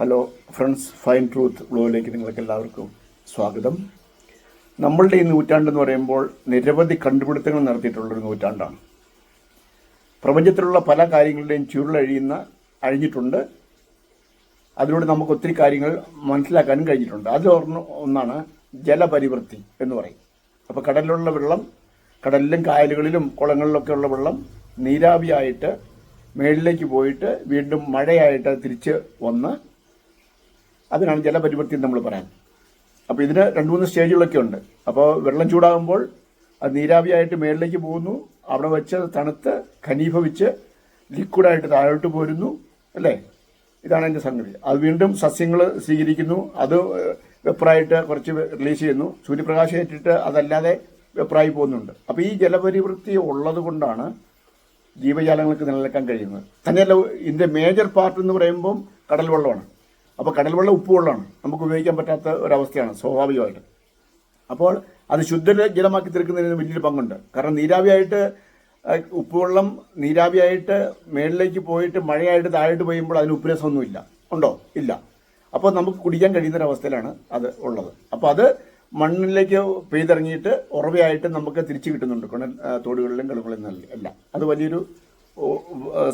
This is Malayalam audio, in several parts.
ഹലോ ഫ്രണ്ട്സ് ഫൈൻ ട്രൂത്ത് ബ്ലോഗിലേക്ക് നിങ്ങൾക്ക് എല്ലാവർക്കും സ്വാഗതം. നമ്മളുടെ ഈ നൂറ്റാണ്ട് എന്ന് പറയുമ്പോൾ നിരവധി കണ്ടുപിടുത്തങ്ങൾ നടത്തിയിട്ടുള്ളൊരു നൂറ്റാണ്ടാണ്. പ്രപഞ്ചത്തിലുള്ള പല കാര്യങ്ങളുടെയും ചുരുളഴിയുന്ന അഴിഞ്ഞിട്ടുണ്ട്. അതിലൂടെ നമുക്ക് ഒത്തിരി കാര്യങ്ങൾ മനസ്സിലാക്കാനും കഴിഞ്ഞിട്ടുണ്ട്. ഒരെണ്ണം ഒന്നാണ് ജലപരിവൃത്തി എന്ന് പറയും. അപ്പോൾ കടലിലുള്ള വെള്ളം കടലിലും കായലുകളിലും കുളങ്ങളിലൊക്കെ ഉള്ള വെള്ളം നീരാവിയായിട്ട് മേളിലേക്ക് പോയിട്ട് വീണ്ടും മഴയായിട്ട് തിരിച്ച് വന്ന് അതിനാണ് ജലപരിവർത്തി നമ്മൾ പറയാൻ. അപ്പോൾ ഇതിന് രണ്ട് മൂന്ന് സ്റ്റേജുകളൊക്കെ ഉണ്ട്. അപ്പോൾ വെള്ളം ചൂടാകുമ്പോൾ അത് നീരാവിയായിട്ട് മേളിലേക്ക് പോകുന്നു. അവിടെ വെച്ച് തണുത്ത് ഖനീഭവിച്ച് ലിക്വിഡായിട്ട് താഴോട്ട് പോരുന്നു. അല്ലേ? ഇതാണ് എന്റെ സംഗതി. അത് വീണ്ടും സസ്യങ്ങൾ സ്വീകരിക്കുന്നു. അത് വെപ്രായിട്ട് കുറച്ച് റിലീസ് ചെയ്യുന്നു. സൂര്യപ്രകാശം ഏറ്റിട്ട് അതല്ലാതെ വെപ്രായി പോകുന്നുണ്ട്. അപ്പോൾ ഈ ജലപരിവൃത്തി ഉള്ളത് കൊണ്ടാണ് ജീവജാലങ്ങൾക്ക് നിലനിൽക്കാൻ കഴിയുന്നത്. തന്നെയല്ല ഇതിന്റെ മേജർ പാർട്ട് എന്ന് പറയുമ്പം കടൽ വെള്ളമാണ് അപ്പോൾ കടൽ വെള്ളം ഉപ്പ് വെള്ളമാണ് നമുക്ക് ഉപയോഗിക്കാൻ പറ്റാത്ത ഒരവസ്ഥയാണ് സ്വാഭാവികമായിട്ട്. അപ്പോൾ അത് ശുദ്ധ ജലമാക്കി തീർക്കുന്നതിന് വലിയൊരു പങ്കുണ്ട്. കാരണം നീരാവിയായിട്ട് ഉപ്പുവെള്ളം നീരാവിയായിട്ട് മേളിലേക്ക് പോയിട്ട് മഴയായിട്ട് താഴോട്ട് പെയ്യുമ്പോൾ അതിന് ഉപ്പുരസമൊന്നുമില്ല. ഉണ്ടോ? ഇല്ല. അപ്പോൾ നമുക്ക് കുടിക്കാൻ കഴിയുന്ന ഒരവസ്ഥയിലാണ് അത് ഉള്ളത്. അപ്പോൾ അത് മണ്ണിലേക്ക് പെയ്തിറങ്ങിയിട്ട് ഉറവയായിട്ട് നമുക്ക് തിരിച്ചു കിട്ടുന്നുണ്ട്. കുണൽ തോടുകളിലും കിണറുകളിലും എല്ലാം. അത് വലിയൊരു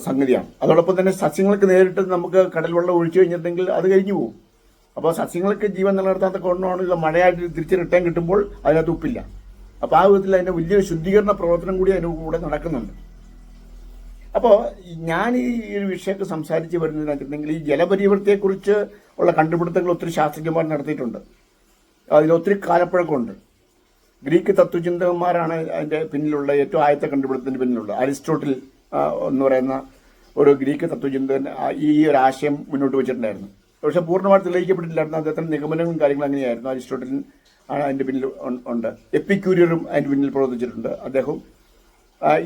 സംഗതിയാണ്. അതോടൊപ്പം തന്നെ സസ്യങ്ങൾക്ക് നേരിട്ട് നമുക്ക് കടൽ വെള്ളം ഒഴിച്ചു കഴിഞ്ഞിട്ടുണ്ടെങ്കിൽ അത് കഴിഞ്ഞു പോകും. അപ്പോൾ സസ്യങ്ങൾക്ക് ജീവൻ നിലനിർത്താത്ത കൊണ്ടാണ് ഇത് മഴയായിട്ട് തിരിച്ച് റിട്ടേൺ കിട്ടുമ്പോൾ അതിനകത്ത് ഉപ്പില്ല. അപ്പോൾ ആ വിധത്തിൽ അതിന്റെ വലിയൊരു ശുദ്ധീകരണ പ്രവർത്തനം കൂടി അതിന് കൂടെ നടക്കുന്നുണ്ട്. അപ്പോൾ ഞാൻ ഈ ഒരു വിഷയമൊക്കെ സംസാരിച്ച് വരുന്നതിനകത്തുണ്ടെങ്കിൽ ഈ ജലപരിവർത്തിയെക്കുറിച്ച് ഉള്ള കണ്ടുപിടുത്തങ്ങൾ ഒത്തിരി ശാസ്ത്രജ്ഞന്മാർ നടത്തിയിട്ടുണ്ട്. അതിൽ ഒത്തിരി കാലപ്പഴക്കമുണ്ട്. ഗ്രീക്ക് തത്വചിന്തകന്മാരാണ് അതിന്റെ പിന്നിലുള്ള ഏറ്റവും ആദ്യത്തെ കണ്ടുപിടുത്തത്തിന്റെ പിന്നിലുള്ളത്. അരിസ്റ്റോട്ടിൽ എന്ന് പറയുന്ന ഒരു ഗ്രീക്ക് തത്വചിന്തകൻ ഈ ഒരു ആശയം മുന്നോട്ട് വെച്ചിട്ടുണ്ടായിരുന്നു. പക്ഷെ പൂർണമായിട്ട് തെളിയിക്കപ്പെട്ടിട്ടില്ലായിരുന്നു. അദ്ദേഹത്തിന് നിഗമനങ്ങളും കാര്യങ്ങളും അങ്ങനെയായിരുന്നു. അരിസ്റ്റോട്ടലിൻ ആണ് അതിന്റെ പിന്നിൽ ഉണ്ട്. എപ്പിക്യൂരിയറും അതിന്റെ പിന്നിൽ പ്രവർത്തിച്ചിട്ടുണ്ട്. അദ്ദേഹം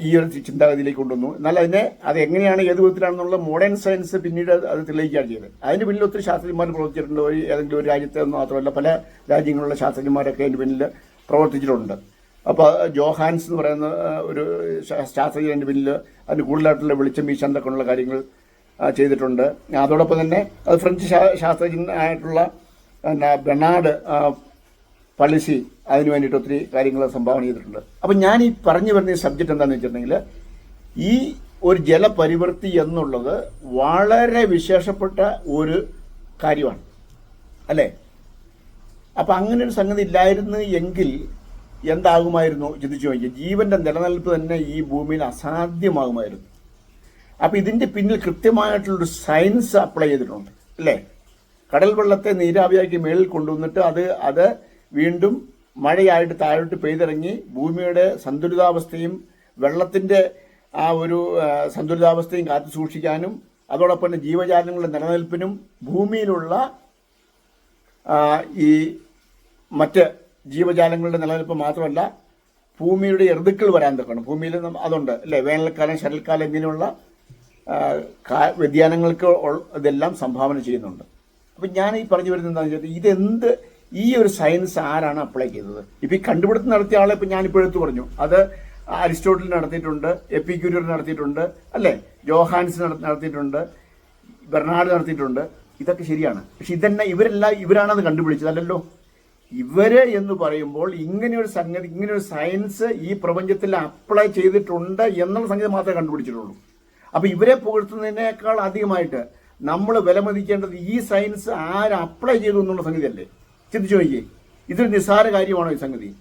ഈ ഒരു ചിന്താഗതിയിലേക്ക് കൊണ്ടുവന്നു. എന്നാൽ അതിനെ അത് എങ്ങനെയാണ് ഏത് വിധത്തിലാണെന്നുള്ള മോഡേൺ സയൻസ് പിന്നീട് അത് തെളിയിക്കുകയാണ് ചെയ്തത്. അതിന് പിന്നിൽ ഒത്തിരി ശാസ്ത്രജ്ഞന്മാർ പ്രവർത്തിച്ചിട്ടുണ്ട്. ഒരു ഏതെങ്കിലും ഒരു രാജ്യത്തെ മാത്രമല്ല പല രാജ്യങ്ങളിലുള്ള ശാസ്ത്രജ്ഞന്മാരൊക്കെ അതിന് പിന്നിൽ പ്രവർത്തിച്ചിട്ടുണ്ട്. അപ്പോൾ ജോഹാൻസ് എന്ന് പറയുന്ന ഒരു ശാസ്ത്രജ്ഞന്റെ പിന്നിൽ അതിന് കൂടുതലായിട്ടുള്ള വെളിച്ചം വീശാൻ തക്കമുള്ള കാര്യങ്ങൾ ചെയ്തിട്ടുണ്ട്. അതോടൊപ്പം തന്നെ അത് ഫ്രഞ്ച് ശാസ്ത്രജ്ഞനായിട്ടുള്ള പിന്നെ ബെർണാഡ് പളിസി അതിന് വേണ്ടിയിട്ട് ഒത്തിരി കാര്യങ്ങൾ സംഭാവന ചെയ്തിട്ടുണ്ട്. അപ്പം ഞാൻ ഈ പറഞ്ഞു വരുന്ന ഈ സബ്ജക്റ്റ് എന്താണെന്ന് വെച്ചിട്ടുണ്ടെങ്കിൽ ഈ ഒരു ജലപരിവൃത്തി എന്നുള്ളത് വളരെ വിശേഷപ്പെട്ട ഒരു കാര്യമാണ്. അല്ലേ? അപ്പം അങ്ങനെ ഒരു സംഗതി ഇല്ലായിരുന്നു എങ്കിൽ എന്താകുമായിരുന്നു ചിന്തിച്ചു നോക്കിയാൽ ജീവന്റെ നിലനിൽപ്പ് തന്നെ ഈ ഭൂമിയിൽ അസാധ്യമാകുമായിരുന്നു. അപ്പം ഇതിന്റെ പിന്നിൽ കൃത്യമായിട്ടുള്ളൊരു സയൻസ് അപ്ലൈ ചെയ്തിട്ടുണ്ട് അല്ലേ? കടൽ വെള്ളത്തെ നീരാവിയാക്കി മേളിൽ കൊണ്ടുവന്നിട്ട് അത് അത് വീണ്ടും മഴയായിട്ട് താഴോട്ട് പെയ്തിറങ്ങി ഭൂമിയുടെ സന്തുലിതാവസ്ഥയും വെള്ളത്തിന്റെ ആ ഒരു സന്തുലിതാവസ്ഥയും കാത്തു സൂക്ഷിക്കാനും അതോടൊപ്പം തന്നെ ജീവജാലങ്ങളുടെ നിലനിൽപ്പിനും ഭൂമിയിലുള്ള ഈ മറ്റ് ജീവജാലങ്ങളുടെ നിലനിൽപ്പ് മാത്രമല്ല ഭൂമിയുടെ ഋതുക്കൾ വരാൻ തക്കണം ഭൂമിയിൽ അതുണ്ട് അല്ലേ? വേനൽക്കാലം ശരൽക്കാലം ഇങ്ങനെയുള്ള വ്യതിയാനങ്ങൾക്ക് ഇതെല്ലാം സംഭാവന ചെയ്യുന്നുണ്ട്. അപ്പം ഞാൻ ഈ പറഞ്ഞു വരുന്നത് എന്താണെന്ന് വെച്ചാൽ ഇതെന്ത് ഈ ഒരു സയൻസ് ആരാണ് അപ്ലൈ ചെയ്തത്? ഇപ്പം ഈ കണ്ടുപിടുത്തം നടത്തിയ ആളെ ഇപ്പം ഞാനിപ്പോൾ എടുത്തു പറഞ്ഞു. അത് അരിസ്റ്റോട്ടിൽ നടത്തിയിട്ടുണ്ട് എപ്പിക്യൂരിയർ നടത്തിയിട്ടുണ്ട് അല്ലേ? ജോഹാൻസ് നടത്തിയിട്ടുണ്ട് ബെർണാഡ് നടത്തിയിട്ടുണ്ട്. ഇതൊക്കെ ശരിയാണ്. പക്ഷെ ഇതന്നെ ഇവരെല്ലാം ഇവരാണത് കണ്ടുപിടിച്ചത് അല്ലല്ലോ? ഇവർ എന്ന് പറയുമ്പോൾ ഇങ്ങനെയൊരു സംഗതി ഇങ്ങനെയൊരു സയൻസ് ഈ പ്രപഞ്ചത്തിൽ അപ്ലൈ ചെയ്തിട്ടുണ്ട് എന്നുള്ള സംഗതി മാത്രമേ കണ്ടുപിടിച്ചിട്ടുള്ളൂ. അപ്പൊ ഇവരെ പുകഴ്ത്തുന്നതിനേക്കാൾ അധികമായിട്ട് നമ്മൾ വിലമതിക്കേണ്ടത് ഈ സയൻസ് ആര് അപ്ലൈ ചെയ്തു എന്നുള്ള സംഗതിയല്ലേ? ചിന്തിച്ചു നോക്കിയേ. ഇതൊരു നിസ്സാര കാര്യമാണോ ഈ സംഗതി?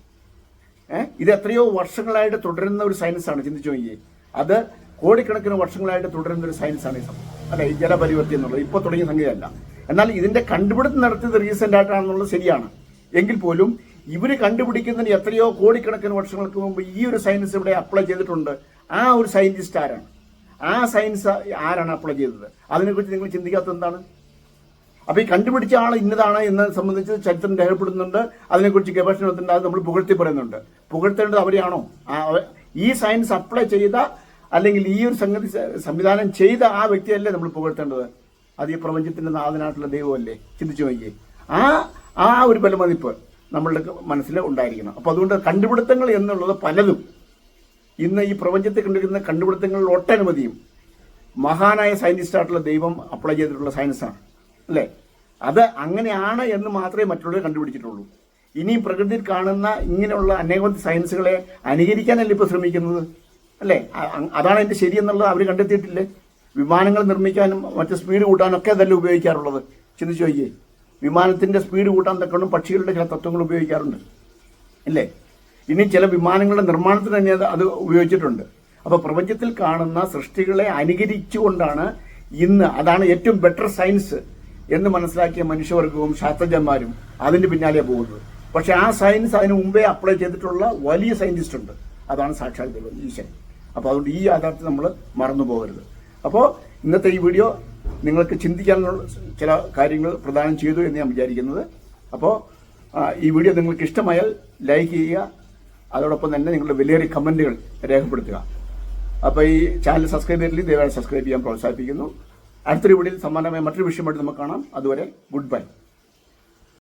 ഇത് എത്രയോ വർഷങ്ങളായിട്ട് തുടരുന്ന ഒരു സയൻസാണ് ചിന്തിച്ചു നോക്കിയേ. അത് കോടിക്കണക്കിന് വർഷങ്ങളായിട്ട് തുടരുന്ന ഒരു സയൻസാണ് ഈ സംഭവം അല്ലെ ഈ ജലപരിവർത്തി എന്നുള്ളത്. ഇപ്പോൾ തുടങ്ങിയ സംഗതിയല്ല. എന്നാൽ ഇതിന്റെ കണ്ടുപിടുത്തം നടത്തിയത് റീസെന്റ് ആയിട്ടാണെന്നുള്ളത് ശരിയാണ്. എങ്കിൽ പോലും ഇവർ കണ്ടുപിടിക്കുന്നതിന് എത്രയോ കോടിക്കണക്കിന് വർഷങ്ങൾക്ക് മുമ്പ് ഈ ഒരു സയൻസ് ഇവിടെ അപ്ലൈ ചെയ്തിട്ടുണ്ട്. ആ ഒരു സയന്റിസ്റ്റ് ആരാണ്? ആ സയൻസ് ആരാണ് അപ്ലൈ ചെയ്തത്? അതിനെക്കുറിച്ച് നിങ്ങൾ ചിന്തിക്കാത്ത എന്താണ്? അപ്പൊ ഈ കണ്ടുപിടിച്ച ആൾ ഇന്നതാണ് എന്ന് സംബന്ധിച്ച് ചരിത്രം രേഖപ്പെടുന്നുണ്ട് അതിനെക്കുറിച്ച് ഗവേഷണത്തിന്റെ അത് നമ്മൾ പുകഴ്ത്തി പറയുന്നുണ്ട്. പുകഴ്ത്തേണ്ടത് അവരെയാണോ? ഈ സയൻസ് അപ്ലൈ ചെയ്ത അല്ലെങ്കിൽ ഈ ഒരു സംഗതി സംവിധാനം ചെയ്ത ആ വ്യക്തിയല്ലേ നമ്മൾ പുകഴ്ത്തേണ്ടത്? അത് ഈ പ്രപഞ്ചത്തിന്റെ നാഥനായിട്ടുള്ള ദൈവമല്ലേ? ചിന്തിച്ചു നോക്കിയേ. ആ ആ ഒരു ബലമതിപ്പ് നമ്മളുടെ മനസ്സിൽ ഉണ്ടായിരിക്കണം. അപ്പൊ അതുകൊണ്ട് കണ്ടുപിടുത്തങ്ങൾ എന്നുള്ളത് പലതും. ഇന്ന് ഈ പ്രപഞ്ചത്തിൽ കണ്ടിരിക്കുന്ന കണ്ടുപിടുത്തങ്ങളിൽ ഒട്ടനവധിയും മഹാനായ സയന്റിസ്റ്റ് ആയിട്ടുള്ള ദൈവം അപ്ലൈ ചെയ്തിട്ടുള്ള സയൻസാണ് അല്ലേ? അത് അങ്ങനെയാണ് എന്ന് മാത്രമേ മറ്റുള്ളവർ കണ്ടുപിടിച്ചിട്ടുള്ളൂ. ഇനി പ്രകൃതിയിൽ കാണുന്ന ഇങ്ങനെയുള്ള അനേകം സയൻസുകളെ അനുകരിക്കാനല്ലേ ഇപ്പോൾ ശ്രമിക്കുന്നത്? അല്ലേ? അതാണ് അതിന്റെ ശരിയെന്നുള്ളത് അവർ കണ്ടെത്തിയിട്ടില്ലേ? വിമാനങ്ങൾ നിർമ്മിക്കാനും മറ്റു സ്പീഡ് കൂട്ടാനും ഒക്കെ അതല്ലേ ഉപയോഗിക്കാറുള്ളത്? ചിന്തിച്ചു നോക്കിയേ. വിമാനത്തിന്റെ സ്പീഡ് കൂട്ടാൻ തക്കണം പക്ഷികളുടെ ചില തത്വങ്ങൾ ഉപയോഗിക്കാറുണ്ട്. അല്ലേ? ഇനി ചില വിമാനങ്ങളുടെ നിർമ്മാണത്തിന് തന്നെ അത് അത് ഉപയോഗിച്ചിട്ടുണ്ട്. അപ്പോൾ പ്രപഞ്ചത്തിൽ കാണുന്ന സൃഷ്ടികളെ അനുകരിച്ചുകൊണ്ടാണ് ഇന്ന് അതാണ് ഏറ്റവും ബെറ്റർ സയൻസ് എന്ന് മനസ്സിലാക്കിയ മനുഷ്യവർഗവും ശാസ്ത്രജ്ഞന്മാരും അതിന്റെ പിന്നാലെ പോകുന്നത്. പക്ഷെ ആ സയൻസ് അതിന് മുമ്പേ അപ്ലൈ ചെയ്തിട്ടുള്ള വലിയ സയന്റിസ്റ്റ് ഉണ്ട്. അതാണ് സാക്ഷാത് ദൈവം ഈശ്വരൻ അപ്പോൾ അതുകൊണ്ട് ഈ യാഥാർത്ഥ്യം നമ്മൾ മറന്നു പോകരുത് അപ്പോൾ ഇന്നത്തെ ഈ വീഡിയോ നിങ്ങൾക്ക് ചിന്തിക്കാനുള്ള ചില കാര്യങ്ങൾ പ്രദാനം ചെയ്തു എന്ന് ഞാൻ വിചാരിക്കുന്നത്. അപ്പോൾ ഈ വീഡിയോ നിങ്ങൾക്ക് ഇഷ്ടമായാൽ ലൈക്ക് ചെയ്യുക. അതോടൊപ്പം തന്നെ നിങ്ങളുടെ വലിയ കമന്റുകൾ രേഖപ്പെടുത്തുക. അപ്പോൾ ഈ ചാനൽ സബ്സ്ക്രൈബ് ചെയ്തില്ലെങ്കിൽ ദയവായി സബ്സ്ക്രൈബ് ചെയ്യാൻ പ്രോത്സാഹിപ്പിക്കുന്നു. അടുത്തൊരു വീഡിയോയിൽ സമാനമായ മറ്റൊരു വിഷയമായിട്ട് നമുക്ക് കാണാം. അതുവരെ ഗുഡ് ബൈ.